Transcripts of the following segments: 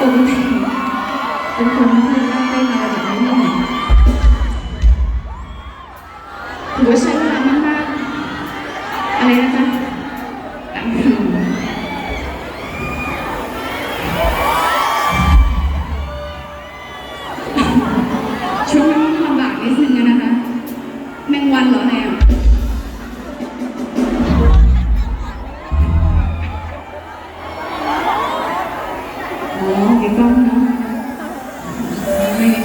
ปกติเป็นคนที่ไม่ได้เต้นอะไรแบบนี้เลยถือว่าใช้เวลามากๆอะไรนะคะ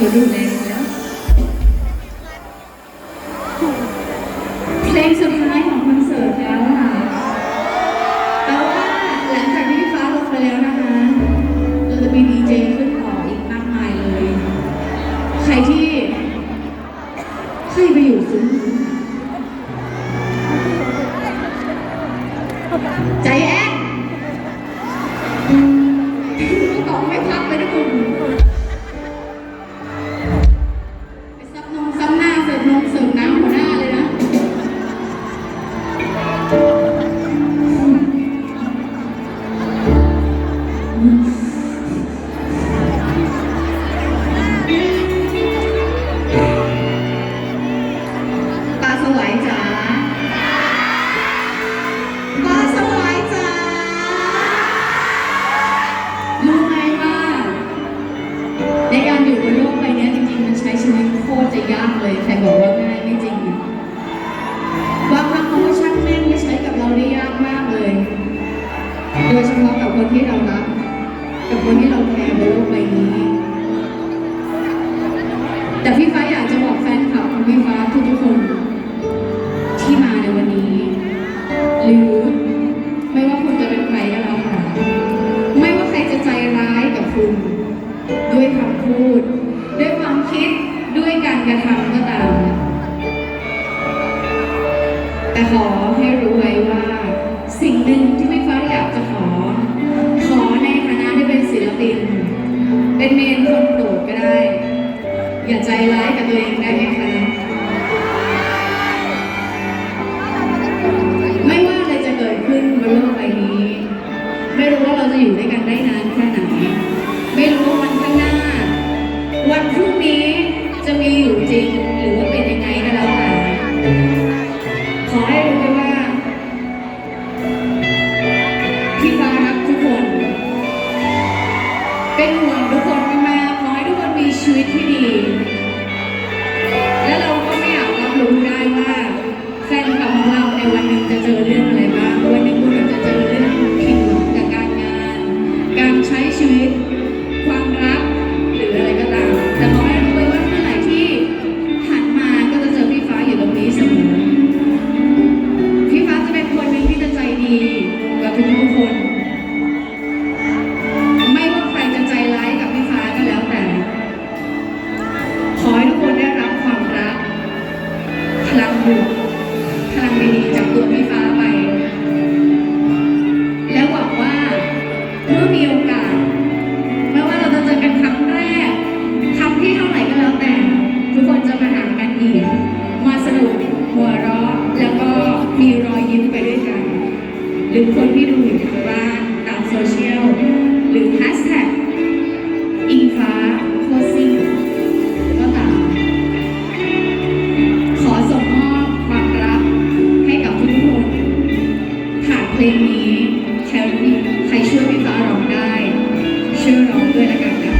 ไม่นดูแลแล้ว เพลงสุดท้ายของคอนเสิร์ตแล้วค่ะแต่ว่าหลังจากที่ฟ้าลงไปแล้วนะคะ เราจะมีดีเจขึ้นต่ออีกมากมายเลย ใครที่ ใครไปอยู่ซุ้มใจแอน ใบนี้ แต่พี่ฟ้าอยากจะบอกแฟนคลับของพี่ฟ้าทุกๆคน ที่มาในวันนี้ หรือไม่ว่าคุณจะเป็นใครก็แล้วค่ะไม่ว่าใครจะใจร้ายกับคุณ ด้วยคำพูด ด้วยความคิดด้วยการกระทำก็ตาม แต่ขอให้รู้ไว้ว่า สิ่งหนึ่งที่พี่ฟ้าอยากจะขอ ขอในฐานะที่เป็นศิลปิน เป็นเมนคนโปรดก็ได้ อย่าใจร้ายกับตัวเองได้ไหมคะไม่ว่าอะไรจะเกิดขึ้นบนโลกใบนี้ ไม่รู้ว่าเราจะอยู่ด้วยกันได้นานแค่ไหน หรือคนที่ดูอยู่ทางบ้านตามโซเชียล หรือแฮชแท็กอิงฟ้าโคซิ่งก็ตาม ขอส่งมอบความรักให้กับทุกคนผ่านเพลงนี้ใครใครช่วยพี่ฟ้าร้องได้ช่วยร้องด้วยละกันนะ